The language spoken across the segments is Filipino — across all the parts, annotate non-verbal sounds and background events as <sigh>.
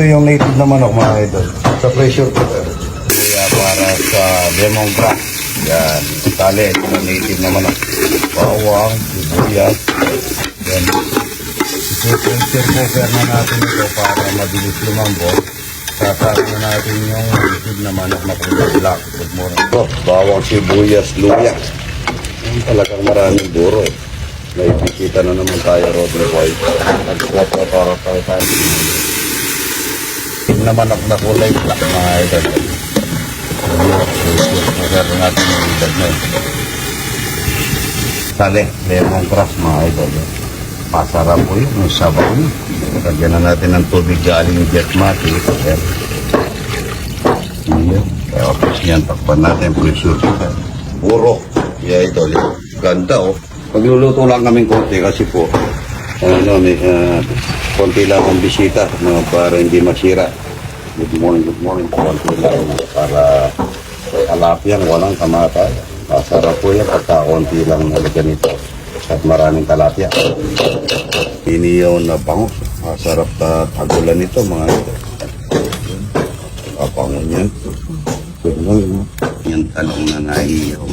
Ito yung native na manok mga idol. Sa pressure cooker. Kaya para sa lemongrass. Yan. Tali, ito na native na manok. Bawang, sibuyas. Yan. I-pressure cooker na natin ito para mabilis lumambot. Sasarap na natin yung native na manok na kulay black. Good morning. Ito, bawang, sibuyas, luya. Yan talagang maraming buro. May bisita na naman tayo, Rodney Boy. Nagpapatara tayo tayo. Tig na manok na kulay black mga idol. Meron natin yung edad na yun. Sali, lemongrass mga idol. Pasarap po yun, yung sabaw niya. Lagyan na natin ng tubig galing jet mati. Ayan. Kaya opos niyan, takpan natin, pressure. Puro. Yeah, idol. Ganda oh. Pagluluto lang kaming konti kasi po, ano, may, ah, konti lang ang bisita no, para hindi masira. Good morning, good morning. Konti lang para kay alapyan, walang kamatay. Masarap po yan pagka konti lang nalagyan nito at maraming talapya. Iniyaw na bangus. Masarap na tagulan nito mga ito. Kapangon yan. Good morning. Yung talong na naiyaw.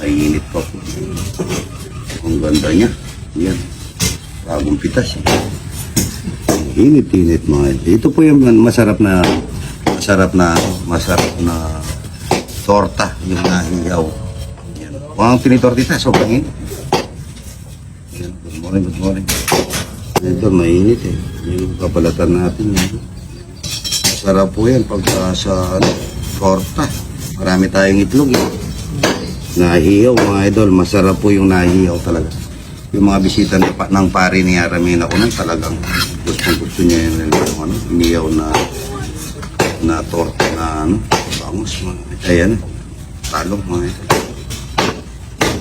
Mainit po. Ang ganda niya. Yan. Bagong pitas eh. Init-init mga ito. Ito po yung masarap na masarap na masarap na torta yung nahiyaw. Yan. Huwag tinitortita, sobrang init. Yan. Good morning, good morning. Ito, mainit eh. Yung kapalatan natin. Yan. Masarap po yan pagka sa ano, torta. Marami tayong itlog eh. Nahiyaw mga idol, masarap po yung nahiyaw talaga. Yung mga bisita pa, ng pari ni Aramina ko nang talagang gustong gusto niya yun yung ano, iniyaw na na torta na ano, bangus mga ayan, talong mga idol.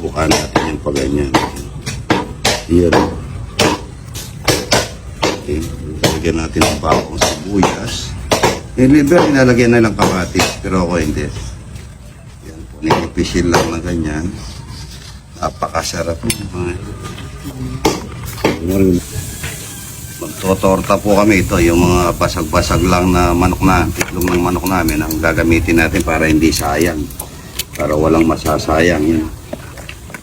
Bukan natin yung paganyan. Yan. Okay, lagyan natin ng bawang sibuyas. Yung liver, inalagyan na lang kamatis, pero ako hindi. Yan po, nipipisil lang na ganyan. Napakasarap yung mga Morning. Magtotorta po kami ito, yung mga basag-basag lang na manok na, itlog ng manok namin ang gagamitin natin para hindi sayang. Para walang masasayang yan.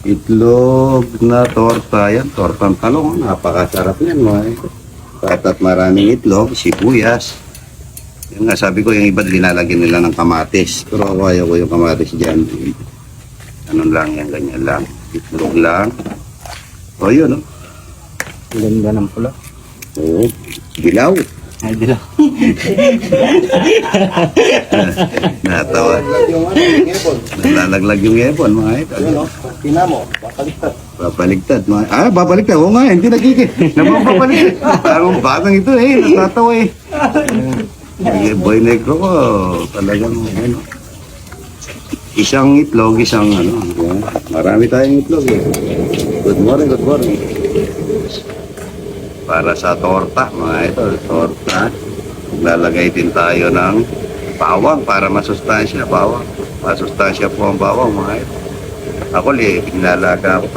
Itlog na torta, yan, tortang talong, napakasarap yan mga. Kahit at maraming itlog, sibuyas, yung nga sabi ko, yung iba linalagyan nila ng kamatis. Pero ako ayaw ko yung kamatis dyan. Ano lang yan, ganyan lang. Itlog lang. O yun, no? Ganda ng pula. Oo. Dilaw. Ay, di lang. <laughs> Natawa. Nalalaglag yung epon, mga ito. Ano, tina mo, papaliktad. Babaligtad. Mga... Ah, babaliktad. Oo nga, hindi nagigil. Naman babaliktad. Parang batang ito eh. Natatawa eh. Sige, boy negro ko. Talagang, ano. Isang itlog, isang ano. Marami tayong itlog eh. Good morning, good morning. Para sa torta, mga ito, torta. Lalagay din tayo ng bawang para masustansya bawang. Masustansya po ang bawang, mga ito. Ako li, inalaga ko.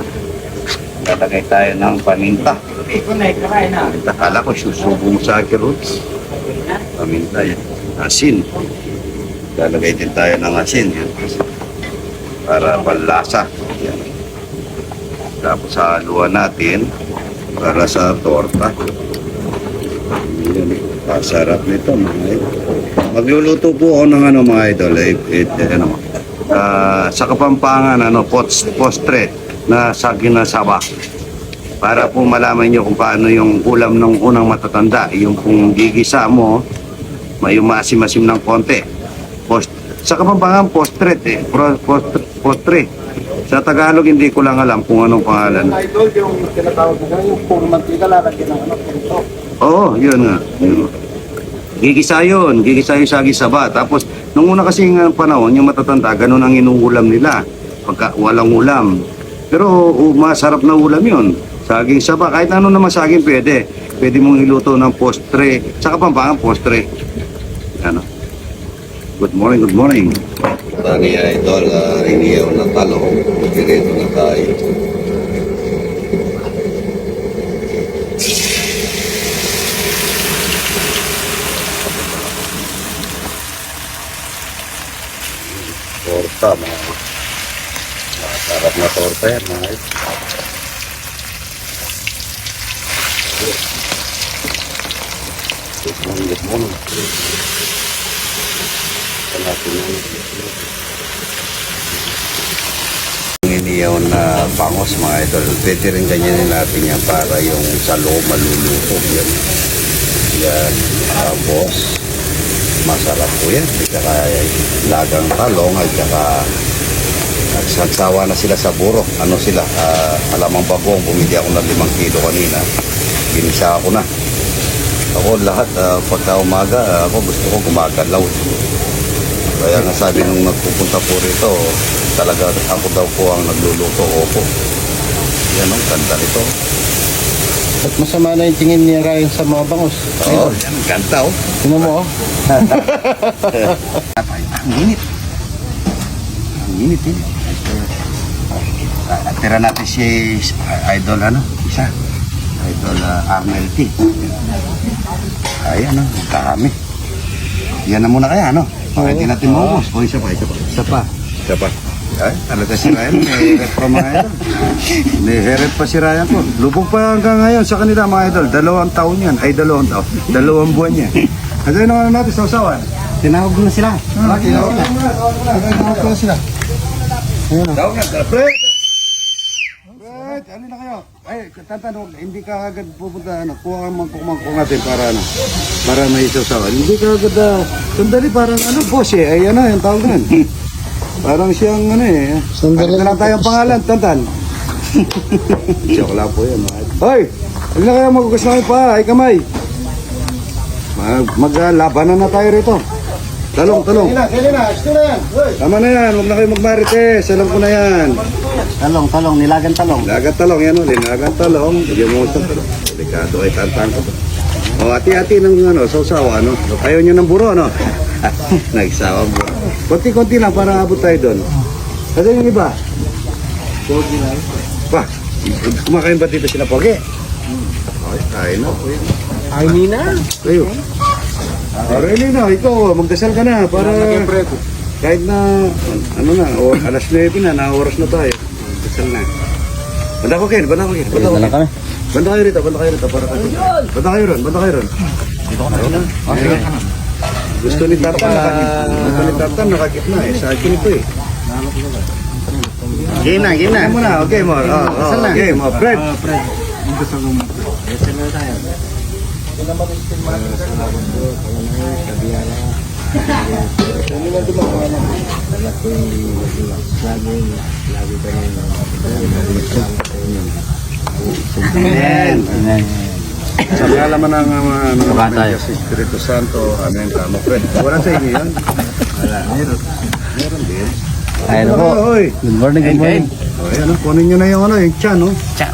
Lalagay tayo ng paminta. Paminta, kala ko susubong sa roots. Paminta yan. Asin. Lalagay din tayo ng asin. Yan. Para panlasa. Yan. Tapos haluan natin para sa torta. Yan. Pasarap nito mga idol. Magluluto po ako ng ano mga idol. Eh, eh, ano, ah, sa Kapampangan, ano, post, postre na sa ginasaba. Para po malaman nyo kung paano yung ulam ng unang matatanda. Yung kung gigisa mo, may umasim-asim ng konti. Post, sa Kapampangan, postre eh. Postre, postre. Sa Tagalog, hindi ko lang alam kung anong pangalan. Idol, yung tinatawag mo yung puro mantika lalagyan ng ano, pinto. Oo, yun nga. Yun. Gigisa yun. Gigisa yung saging saba. Tapos, nung una kasi ng panahon, yung matatanda, ganun ang inuulam nila. Pagka walang ulam. Pero uh, masarap na ulam yun. Saging saba. Kahit ano naman saging pwede. Pwede mong iluto ng postre. Sa kapampangan, postre. Ano? Good morning, good morning. Tani ya idol ah, uh, iniyaw na talo, direto na tayo. Torta mga masarap na torta yan mga Good morning, good morning natin yan. Iniyaw na bangos mga idol. Pwede rin ganyanin natin yan para yung sa loob maluluto. Yan. Yan. Tapos, masarap po yan. At saka lagang talong at saka nagsasawa na sila sa burok. Ano sila? ah, alamang bagong. Bumili ako ng limang kilo kanina. Ginisa ako na. Ako lahat, ah, pagka umaga, ah, ako gusto ko gumagalaw. Kaya nga sabi nung nagpupunta po rito, talaga ako daw po ang nagluluto. Opo. Yan ang ganda nito. At masama na yung tingin niya Ryan sa mga bangos. Oo, oh, yan, ganda oh. Tingnan mo oh. <laughs> Ang init. Ang init eh. Uh, tira natin si Idol ano, isa. Idol uh, Arnel T. Ayan oh, dami. Yan na muna kaya ano. Baka hindi natin maubos. O isa pa, isa pa. Isa pa. Isa pa. Ay, talaga si Ryan, may heret pa mga idol. <laughs> May heret pa si Ryan po. Lubog pa hanggang ngayon sa kanila mga idol. Dalawang taon yan. Ay, dalawang taon. Dalawang buwan yan. Kasi naman natin sa usawan. Tinawag na sila. Ah, tinawag na. Tinawag na sila. Ayun na, Fred! Fred, ano na kayo? Ay, tatanong, hindi ka agad pupunta, ano, kuha ka mangkuk-mangkuk natin para, ano, para may isasawan. Hindi ka agad, uh, sandali, parang, ano, boss eh, ay, ano, yung tawag nun. <laughs> parang siyang, ano eh, Sandali na lang tayong pangalan, tantan. <laughs> Joke lang po yan, idol. Hoy, ano na kayo magugas kayo pa, ay kamay. Mag, maglabanan na tayo rito. Talong, talong. Kailan, kailan na. Gusto na yan. Hoy. Tama na yan, huwag na kayo magmarites. Alam ko na yan. Talong, talong. Nilagan talong. Lagat talong yan o, linagan talong. Bigyan mo sa talong. Delikado ay tantang ko. O, ati-ati ng ano, sausawa, ano. Ayaw nyo ng buro, ano. <laughs> Nagsawa buro. Konti-konti lang para abot tayo doon. Kasi yung iba. Pogi lang. Pa, kumakain ba dito sila pogi? Ay, kain na. Ay, Nina. Kayo. Areli na, ikaw, magdasal ka na para kahit na, ano na, o, alas 9 na, na oras na tayo. Magdasal na. Banda ko kayo, banda ko kayo. Banda ko kayo. kami. Banda kayo rito, banda kayo rito. Para kasi. Banda kayo ron, banda kayo ron. Dito ka na. Okay. Gusto ni Tartan. Gusto ni Tartan, nakagitna eh. Sa akin ito eh. Game na, game na. Game na, okay mo. Oh, oh, game mo. Fred. Fred. Magdasal mo. Yes, na tayo. Amen. Sa kalaman ng mga Mukha tayo. Espiritu Santo. Amen. Tama, Fred. Wala sa inyo yan? Wala. Meron. Meron din. Ayun po. Good morning, good morning. Oy, ano, kunin nyo na yung ano, yung chan, no? Chan.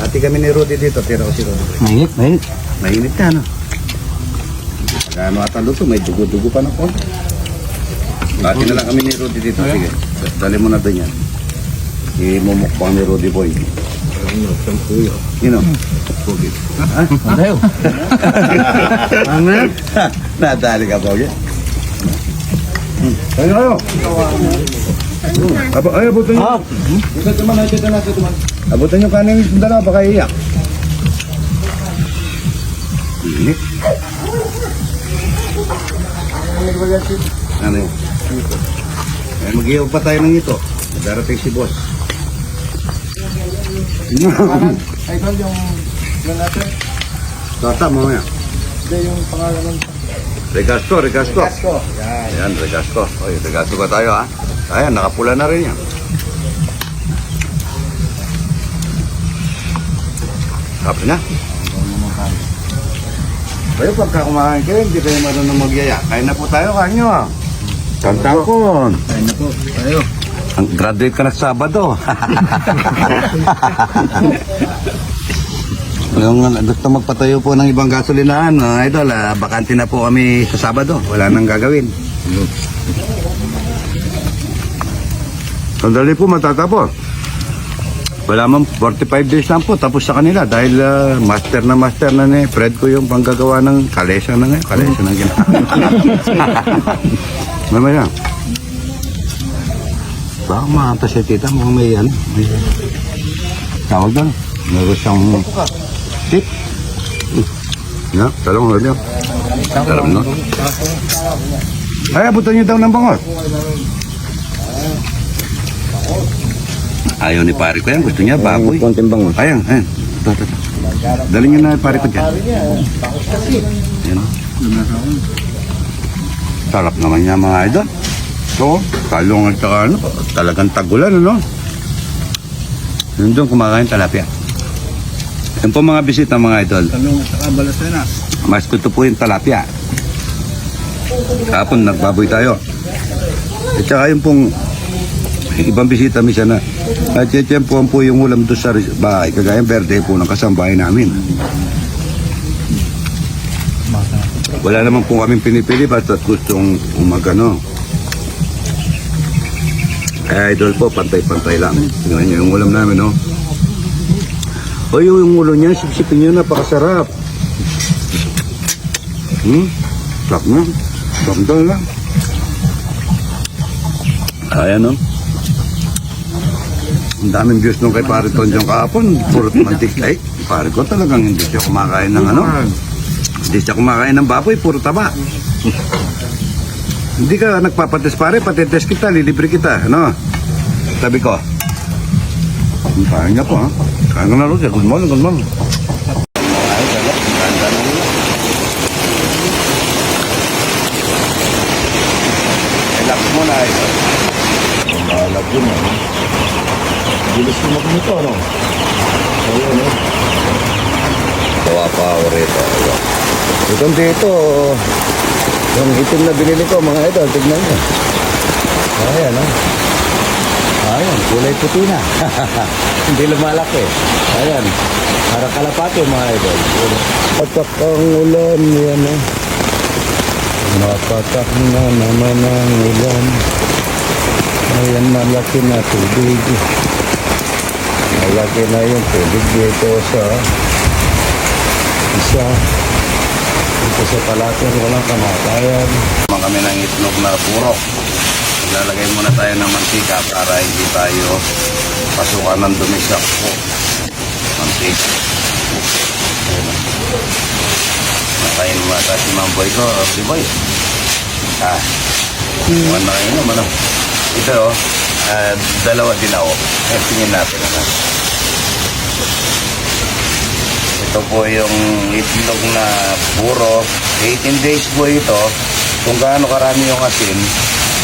Ati kami ni Rudy dito, tira ko si Rudy. Mainit. Mainit ka, no? Magkano ata luto, may dugo-dugo pa na konti. Ati na lang kami ni Rudy dito, sige. Dali mo na doon yan. Imumukbang ni Rudy Boy. Yun o. Pogi. Ha? Tayo. Ano? Nadali ka, Pogi. Ayun kayo. Aba, ay, abutan nyo. Naman. Abutan nyo kanin yung dalawa, baka iyak. Init. Ano yun? Ay, mag pa tayo ng ito. Darating si boss. Ay, Carl, yung yung natin. Tata, mamaya. Hindi, yung pangalan ng Regasto, regasto. Casco. Yan. Ayan, regasto. Oy, regasto ka tayo ha. Ayan, nakapula na rin yan. Kapit na. Kayo pagka kumakain kayo, hindi kayo marunong magyaya. Kain na po tayo, kain nyo ha. Kantangkon. Ayun na po. Tayo. Ang graduate ka na sa Sabado. <laughs> Yung gusto magpatayo po ng ibang gasolinahan, uh, idol, ah, bakante na po kami sa Sabado. Wala nang gagawin. Sandali po matatapos. Wala man, 45 days lang po, tapos sa kanila. Dahil ah, master na master na ni Fred ko yung panggagawa ng kalesa na ngayon. Kalesa na gina. <laughs> Mamaya. Baka makanta si tita mo may ano. May, tawag doon. Meron siyang tip. Ya, talong ulit yun. Sarap no? Ay, abutan niyo daw ng bangos. Ayaw ni pare ko yan. Gusto niya baboy. Konting bangon. Ayan, ayan. Ito, ito, ito. Dali niyo na pare ko dyan. Ayan. o. Sarap naman niya mga idol. So, talong at saka ano, talagang tagulan, ano? Yun doon kumakain talapia. Yan po mga bisita mga idol. Talong at saka balasena. Mas gusto po yung talapia. Kahapon nagbaboy tayo. At saka yung pong ibang bisita misa na. At yan po yung ulam doon sa bahay. Kagayang verde po ng kasambahay namin. Wala naman po kaming pinipili basta gustong umagano. Kaya idol po, pantay-pantay lang. Tingnan niyo yung ulam namin, no? O yung ulo niya, sipsipin niyo, napakasarap. Hmm? Sarap na. Sarap na lang. Ayan, no? Ang daming views nung kay Pare Tonjong kahapon. Puro <laughs> mantik ay. Pare ko talagang hindi siya kumakain ng ano. Hindi siya kumakain ng baboy, puro taba. hindi ka nagpapates pare, patites kita, lilibre kita, ano? Sabi ko. Ang kain niya po, ha? Kain ka na siya. Good morning, good morning. Ay, sarap. Kain ka na rin. Relax muna, ito. Balag yun, ano? Bilis mo nito, ano? Ayun, ano? Kawa pa ako rito. Itong dito, yung itim na binili ko, mga idol, tignan nyo. Ayan, ah. Ayan, kulay puti na. <laughs> Hindi lumalaki. Ayan, para kalapati, mga idol. Patak ang ulan, yan, ah. Napatak na naman ang ulan. Ayan, malaki na tubig. Malaki na yung tubig dito sa isa. Dito sa palater, walang kamatayan. Kumain kami ng itlog na puro. Lalagay muna tayo ng mantika para hindi tayo pasukan ng dumi sa kuko. Mantika. Nakain mo ata si Mamboy ko, si Boy. Ah, hmm. ano kayo naman ano? Ito oh, ah, dalawa din ako. Eh, tingin natin ano. Ito po yung itlog na puro. 18 days po ito. Kung gaano karami yung asin,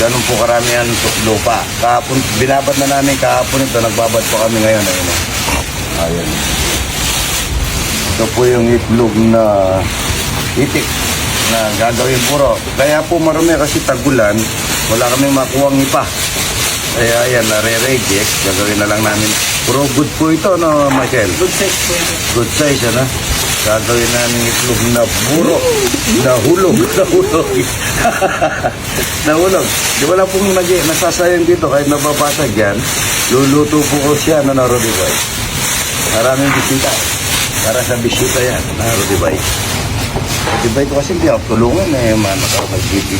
ganun po karami ang lupa. Kahapon, binabad na namin kahapon ito. Nagbabad po kami ngayon. Ayun. oh. Ayan. Ito po yung itlog na itik na gagawin puro. Kaya po marami kasi tagulan, wala kami makuwang ipa. Kaya ayan, nare-reject. Gagawin na lang namin. Puro good po ito, no, Michael? Good size po ito. Good size, ano? Gagawin namin itlog na puro. Nahulog. <laughs> Nahulog. <laughs> Nahulog. Di wala pong nag nasasayang dito kahit nababasag yan. Luluto po ko siya na Rudy Boy. Maraming bisita. Para sa bisita yan, na Rudy Boy. Rudy Boy ko kasi hindi ako tulungan eh, man. Nakapag-bibig.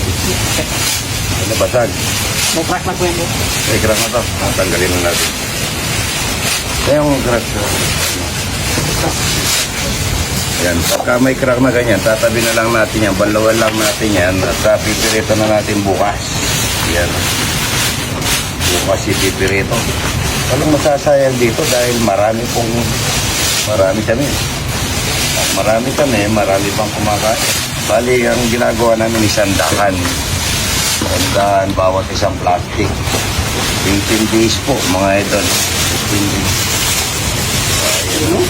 Ano basag? May crack na po ito. Eh, crack na to. Tanggalin na natin. Kaya yung crack. Yan, pagka may crack na ganyan, tatabi na lang natin yan, balawan lang natin yan, at uh, pipirito na natin bukas. Yan. Bukas ipipirito. Walang masasayang dito dahil marami pong, marami kami. Marami kami, marami pang kumakain. Bali, ang ginagawa namin isang dakan. Tandaan bawat isang plastic. 15 days po, mga idol. 15 days. Ayun, no?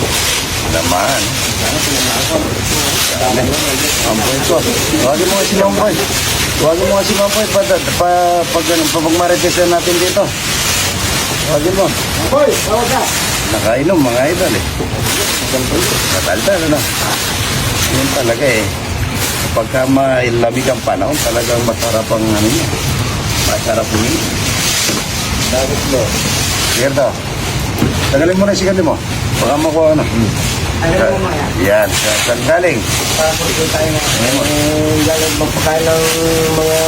Naman. Dami. Mampoy ko. Tawagin mo nga si Mampoy. Tawagin mo nga si Mampoy pa, pa, pa, pag marites na natin dito. Tawagin mo. Hoy, tawag ka. Nakainom mga idol eh. Mataltal ano. Yun talaga eh. Pagka malamig ang panahon, talagang masarap ang ano niya. Masarap uminom. Dapat mo. Gerdo. Tagalin mo na si mo. Baka makuha ano. Ayaw mo mga yan. Sa- Saan galing? Po ito tayo na. Eh, galing magpakain ng mga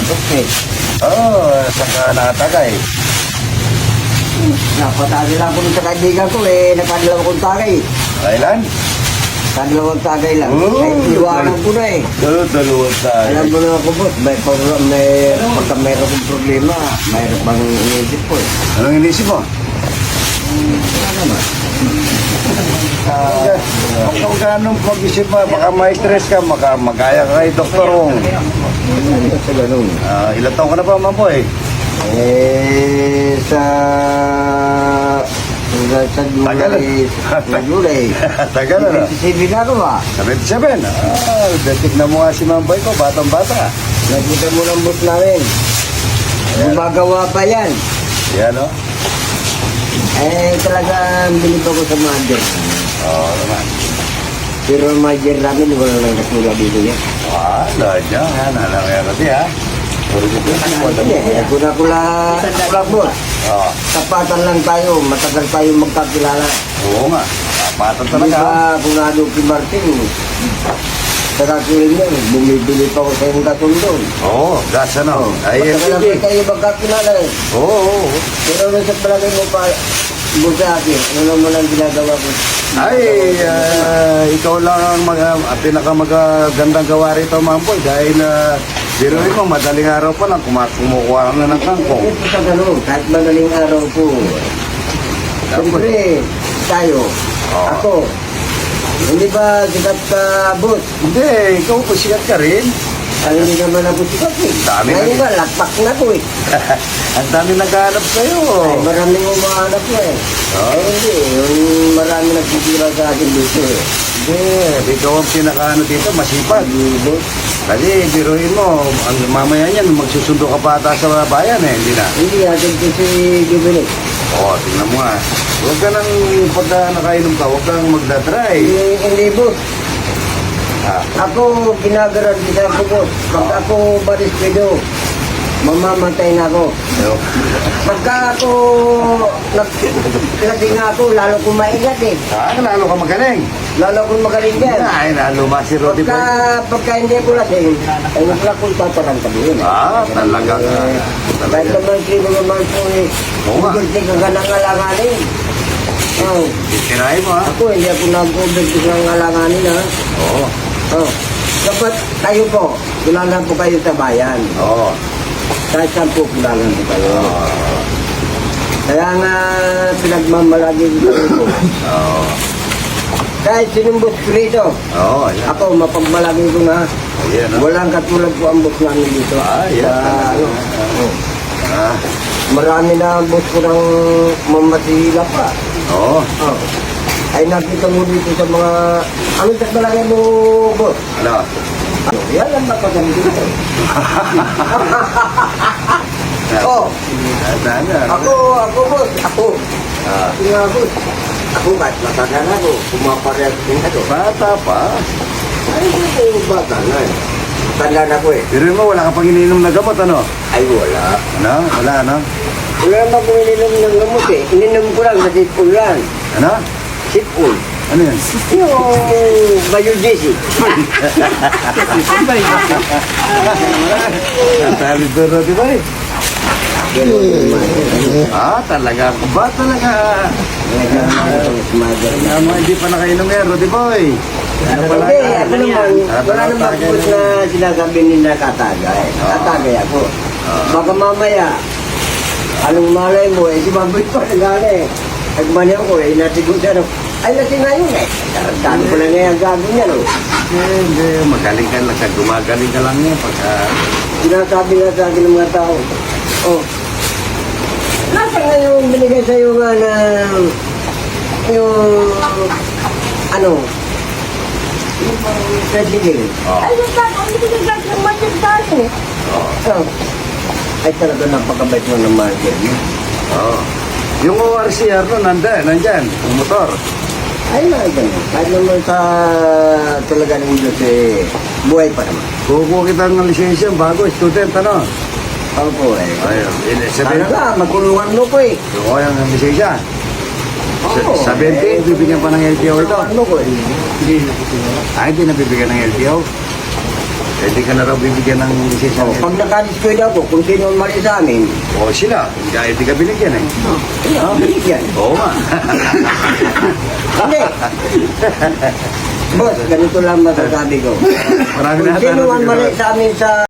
okay. Oo, oh, saka nakatagay. Napatagi lang ko sa kaibigan ko eh. Nakadalawa kong tagay. Kailan? Kadalawang tagay lang. Oh, Ay, iwanan ko na eh. Dalo, dalawa Alam tayo. mo na ako boss, may, pag- may, pagka mayroon kong problema, mayroon pang inisip ko eh. Anong inisip mo? Ano naman? Kung ganun pag-isip mo, baka may stress ka, maka, magaya ka kay Dr. Ong. Ano sa ganun? Ah, ilan taon ka na ba, Mamboy? Eh, sa... Sa, sa Tagal. July, sa July. <laughs> Tagal na na. 27 na ako ba? 77. Ah, tignan mo nga si Mamboy ko, batang-bata. Nakita mo ng boss namin. Gumagawa pa yan. Yan, no? Eh, talagang bilib ako sa mother. Oo, naman. Pero ang mother namin, wala lang katulad dito yan. Ah, lodya. Yan, alam mo yan kasi, ha? Puro dito. Eh, ako na kula, kula boss. Oo. Tapatan lang tayo, matagal tayo magkakilala. Oo nga. Apatan Di talaga. ha? ba, kung nado si Martin, sa kakuling niya, bumibili pa ako sa iyong katundon. Oo, gas ano. Ay, Matagal na tayo magkakilala eh. Oo, oo, oo. Pero nung sa palagay mo pa, busa akin, ano naman ang ginagawa ko? Ay, ah, ikaw lang ang mag, uh, pinaka magagandang gawa rito, Mamboy. Dahil, uh, biruin mo, madaling araw pa lang, kuma- kumukuha ka na ng kangkong. Ito sa ganun, kahit madaling araw po. Siyempre, tayo, Oo. ako, hindi ba sikat ka boss? Hindi, ikaw po sikat ka rin. Ay, hindi naman ako sikat eh. Dami Ngayon na- nga, lakpak na ko eh. <laughs> Ang dami naghahanap sa'yo. Ay, maraming umahanap ko eh. Oo. Ay, hindi. Yung marami nagtitira sa akin dito eh. Hindi, ikaw ang pinakaano dito, masipag. Hindi, boss. Kasi biruin mo, ang mamaya niyan, magsusundo ka pa ata sa bayan eh, hindi na. Hindi, atin ko si Gibinik. Oo, tingnan mo nga. Huwag ka nang, pagka nakainom ka, huwag kang magdadry. Hindi, hindi boss. Ah, Ako, ginagarantisan ko boss. Pag ako barispedo, mamamatay na ako. no. Pagka ako naglasing ako, lalo ko maingat eh. Ah, lalo ka magaling. Lalo ko magaling yan. Ay, naluma si Roddy Pagka, Boy. pagka hindi ko lasing, ay wala akong tatarantagin. Ah, talaga ka. Kahit Talaga. naman sino naman po eh. Oo nga. Hindi ka ganang alanganin. Oh, Kinain mo ha? ako hindi ako nag-overtake ng alanganin ha. Oo. Oh. Dapat kayo po, kilala po kayo sa bayan. Oo. Kahit saan po kilala po kayo. Kaya nga pinagmamalagi ko po. Oo. Kahit sinumbos ko rito, Oo, yan. ako mapagmalagi ko na Ayan, no? walang katulad po ang boss namin dito. Ah, yan. Sa- talaga. oh. Ah, Marami na ang boss ko ng mamasihila pa. Oo. Oh. Ay nakita mo dito sa mga... Ano sa balangay mo, boss? Ano? Yan ang napaganda dito. <laughs> oh, Sana. ako, ako, boss. Ako. Ah, Ako nga, boss. Ako kahit matanda na ako, pumaparehas din ako. bata pa. Ay, ko bata na eh. Tanda na ko eh. Pero mo, wala ka pang ininom na gamot, ano? Ay, wala. Ano? Wala, ano? Wala naman kong ininom ng gamot eh. Ininom ko lang sa sipul lang. Ano? Sipul. Ano yan? Yung Bayodisi. Ang tali doon, di ba eh? Ah, talaga. Ba talaga? Kaya mo, hindi pa nakainom yan, Roddy Boy. Ano pala? Hindi, ako naman, wala naman po na sinasabi nila katagay. Katagay ako. Baka mamaya, anong malay mo, eh, si Baboy pa nagana eh. Nagmani ako eh, natigo siya. Ay, lasing na yun eh. Tarantado ko na nga yung gagawin niya no. Eh, Hindi, magaling ka lang. Gumagaling ka lang yan pagka... Sinasabi na sa akin ng mga tao, oh, nasa nga yung binigay sa'yo nga na yung ano, yung pang president. Oh. Ay, yung tao, hindi binigay ng budget eh. Oo. Oh. Ay, talaga napakabait mo ng niya. Oo. Yung ORCR no, nandyan, nandyan. Yung motor. Ay, mga ganun. Kahit naman sa talaga ng Diyos eh, buhay pa naman. Kukuha kita ng lisensya bago, student, ano? Opo eh. Ayun, eh, sabihin, ka, magkulungan mo ko eh. kukuha yung lisensya. Oo. Sa 70, bibigyan pa ng LTO ito. Ano ko eh. Ah, hindi nabibigyan ng LTO? Hindi ka na raw bibigyan ng lisensya. Oh, pag nakadiscoid ako, kung sino ang mali sa amin, O sila, kaya hindi ka binigyan eh. oh, binigyan. Oo nga. <laughs> Hindi. Boss, ganito lang masasabi ko. Marami Kung sino ang mali sa amin sa